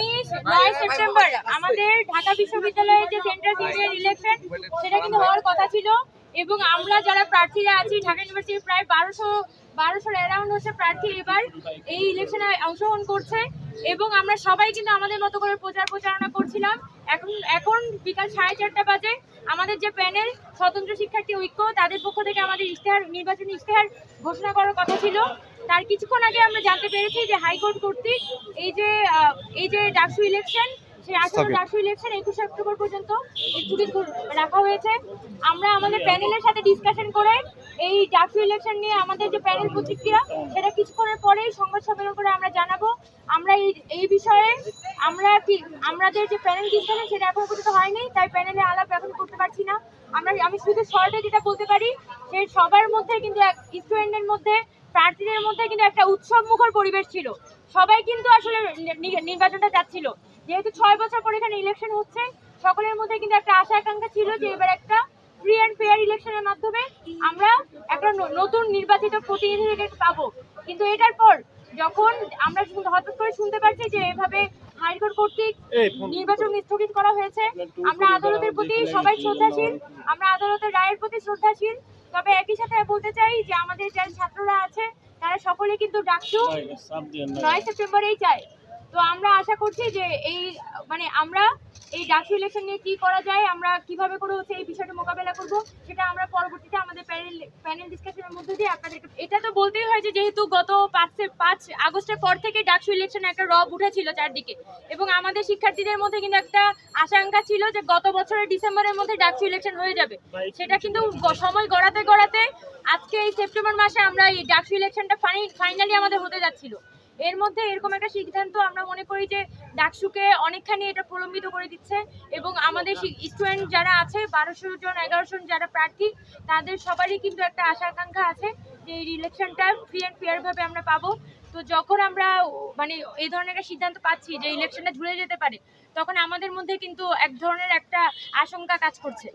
আগামী নয় সেপ্টেম্বর, আমাদের ঢাকা বিশ্ববিদ্যালয়ের যে সেন্ট্রাল সিনিয়র ইলেকশন সেটা কিন্তু হওয়ার কথা ছিল। এবং আমরা যারা প্রার্থীরা আছি, ঢাকা ইউনিভার্সিটির প্রায় বারোশো, বারোশোর অ্যারাউন্ড হচ্ছে প্রার্থী এবার এই ইলেকশনে অংশগ্রহণ করছে। এবং আমরা সবাই কিন্তু আমাদের মতো করে প্রচার প্রচারণা করছিলাম। এখন এখন বিকাল সাড়ে চারটা বাজে। আমাদের যে প্যানেল স্বতন্ত্র শিক্ষার্থী ঐক্য তাদের পক্ষ থেকে আমাদের ইশতেহার নির্বাচনী ইশতেহার ঘোষণা করার কথা ছিল। তার কিছুক্ষণ আগে আমরা জানতে পেরেছি যে হাইকোর্ট কর্তৃক এই যে এই যে ডাকসু ইলেকশন সেই স্থগিত। ডাকসু ইলেকশন একুশে অক্টোবর পর্যন্ত করে রাখা হয়েছে। আমরা আমাদের প্যানেলের সাথে ডিসকাশন করে এই ডাকসু ইলেকশন নিয়ে আমাদের যে প্যানেল প্রতিক্রিয়া সেটা কিছুক্ষণের পরেই সংবাদ সম্মেলন করে আমরা জানাব। আমরা এই এই বিষয়ে আমরা কি, আমাদের যে প্যানেল ডিসকাশন সেটা এখন পর্যন্ত হয়নি, তাই প্যানেলে আলাপ এখন করতে পারছি না। আমরা, আমি শুধু শর্টে যেটা বলতে পারি, যে সবার মধ্যে কিন্তু এক স্টুডেন্টের মধ্যে, প্রার্থীদের মধ্যে কিন্তু একটা উৎসব মুখর পরিবেশ ছিল। সবাই কিন্তু আসলে নির্বাচনটা যাচ্ছিল। যেহেতু ছয় বছর পর এখানে ইলেকশন হচ্ছে, সকলের মধ্যে কিন্তু একটা আশা আকাঙ্ক্ষা ছিল যে এবার একটা ফ্রি অ্যান্ড ফেয়ার ইলেকশনের মাধ্যমে আমরা একটা নতুন নির্বাচিত প্রতিনিধিকে পাবো। কিন্তু এটার পর যখন আমরা হঠাৎ করে শুনতে পারছি যে এভাবে হাইকোর্ট কর্তৃক নির্বাচন স্থগিত করা হয়েছে। আমরা আদালতের প্রতি সবাই শ্রদ্ধাশীল আমরা আদালতের রায়ের প্রতি শ্রদ্ধাশীল। তবে একই সাথে বলতে চাই যে আমাদের যারা ছাত্ররা আছে তারা সকলে কিন্তু ডাকসু। নয় সেপ্টেম্বরেই চায় তো আমরা আশা করছি যে এই মানে আমরা এই ডাকসু ইলেকশন নিয়ে কি করা যায় আমরা কীভাবে করে হচ্ছে এই বিষয়টা মোকাবেলা করব সেটা আমরা পরবর্তীতে আমাদের প্যানেল ডিসকাশনের মধ্যে দিয়ে আপনাদেরকে, এটা তো বলতেই হয় যে যেহেতু গত পাঁচ পাঁচ আগস্টের পর থেকে ডাকসু ইলেকশনে একটা রব উঠেছিল চারদিকে। এবং আমাদের শিক্ষার্থীদের মধ্যে কিন্তু একটা আশঙ্কা ছিল যে গত বছরের ডিসেম্বরের মধ্যে ডাকসু ইলেকশন হয়ে যাবে। সেটা কিন্তু সময় গড়াতে গড়াতে আজকে এই সেপ্টেম্বর মাসে আমরা এই ডাকসু ইলেকশনটা ফাইনালি আমাদের হতে যাচ্ছিল। এর মধ্যে এরকম একটা সিদ্ধান্ত আমরা মনে করি যে ডাকসুকে অনেকখানি এটা প্রলম্বিত করে দিচ্ছে এবং আমাদের স্টুডেন্ট যারা আছে বারোশো জন এগারোশো জন যারা প্রার্থী তাদের সবারই কিন্তু একটা আশা আকাঙ্ক্ষা আছে যে এই ইলেকশনটা ফ্রি অ্যান্ড ফেয়ার ভাবে আমরা পাবো। তো যখন আমরা মানে এই ধরনের একটা সিদ্ধান্ত পাচ্ছি যে ইলেকশনটা ঝুলে যেতে পারে তখন আমাদের মধ্যে কিন্তু এক ধরনের একটা আশঙ্কা কাজ করছে।